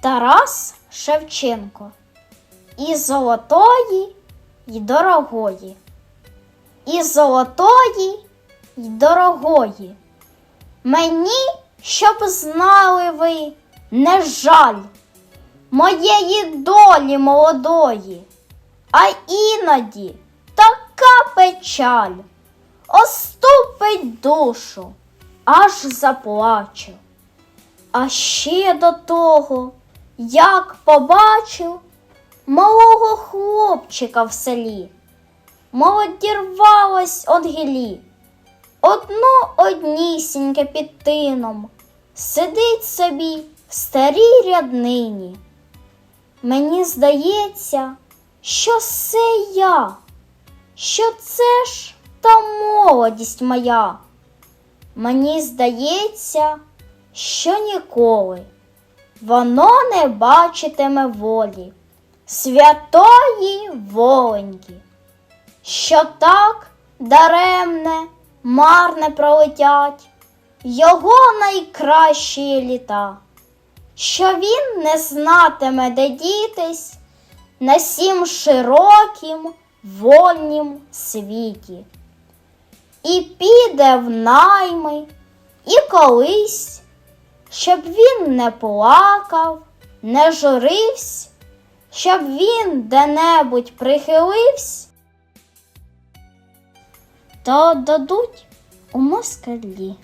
Тарас Шевченко. І золотої, й дорогої. І золотої, й дорогої. Мені, щоб знали ви, не жаль моєї долі молодої, а іноді така печаль оступить душу, аж заплачу. А ще до того, як побачив малого хлопчика в селі, молодірвалась од гілі, одно однісіньке під тином, сидить собі в старій ряднині. Мені здається, що це я, що це ж та молодість моя. Мені здається, що ніколи воно не бачитиме волі, святої воленьки, що так даремне, марне пролетять його найкращі літа, що він не знатиме, де дітись на сім широкім вольнім світі, і піде в найми, і колись, щоб він не плакав, не журивсь, щоб він де-небудь прихиливсь, то дадуть у москалі.